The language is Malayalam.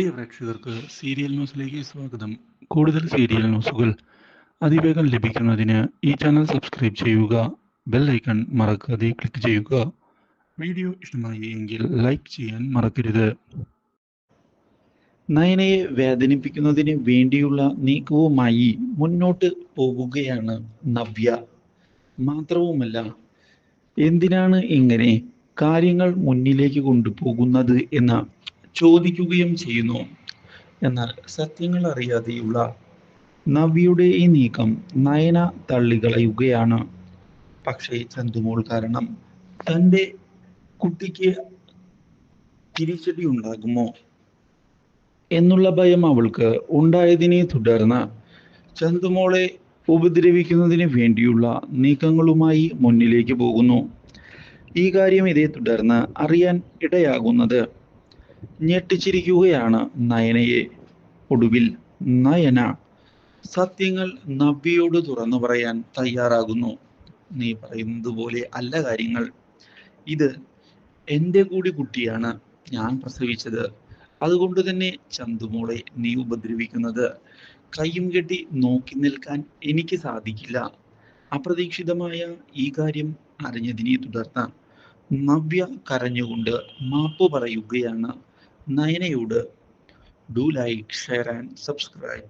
പ്രിയ പ്രേക്ഷകർക്ക് സീരിയൽ ന്യൂസിലേക്ക് സ്വാഗതം. കൂടുതൽ സീരിയൽ ന്യൂസുകൾ അതിവേഗം ലഭിക്കുന്നതിന് ഈ ചാനൽ സബ്സ്ക്രൈബ് ചെയ്യുക ബെൽ ഐക്കൺ മറക്കാതെ ക്ലിക്ക് ചെയ്യുക. വീഡിയോ ഇഷ്ടമായി എങ്കിൽ ലൈക്ക് ചെയ്യാൻ മറക്കരുത്. നയനയെ വേദനിപ്പിക്കുന്നതിന് വേണ്ടിയുള്ള നീക്കവുമായി മുന്നോട്ട് പോകുകയാണ് നവ്യ. മാത്രവുമല്ല എന്തിനാണ് ഇങ്ങനെ കാര്യങ്ങൾ മുന്നിലേക്ക് കൊണ്ടുപോകുന്നത് എന്ന് ചോദിക്കുകയും ചെയ്യുന്നു. എന്നാൽ സത്യങ്ങൾ അറിയാതെയുള്ള നവ്യയുടെ ഈ നീക്കം നയന തള്ളികളയുകയാണ് പക്ഷേ ചന്തുമോൾ കാരണം തന്റെ കുട്ടിക്ക് തിരിച്ചടി ഉണ്ടാകുമോ എന്നുള്ള ഭയം അവൾക്ക് ഉണ്ടായതിനെ തുടർന്ന് ചന്തുമോളെ ഉപദ്രവിക്കുന്നതിന് വേണ്ടിയുള്ള നീക്കങ്ങളുമായി മുന്നിലേക്ക് പോകുന്നു. ഈ കാര്യം ഇതേ തുടർന്ന് അറിയാൻ ഇടയാകുന്നത് ഞെട്ടിച്ചിരിക്കുകയാണ് നയനയെ. ഒടുവിൽ നയന സത്യങ്ങൾ നവ്യയോട് തുറന്നു പറയാൻ തയ്യാറാകുന്നു. നീ പറയുന്നത് പോലെ അല്ല കാര്യങ്ങൾ. ഇത് എന്റെ കൂടി കുട്ടിയാണ് ഞാൻ പ്രസവിച്ചത്. അതുകൊണ്ട് തന്നെ ചന്തുമോളെ നീ ഉപദ്രവിക്കുന്നത്. കയ്യും കെട്ടി നോക്കി നിൽക്കാൻ എനിക്ക് സാധിക്കില്ല. അപ്രതീക്ഷിതമായ ഈ കാര്യം അറിഞ്ഞതിനെ തുടർന്ന് നവ്യ കരഞ്ഞുകൊണ്ട് മാപ്പ് പറയുകയാണ് നയനയോട് do like share and subscribe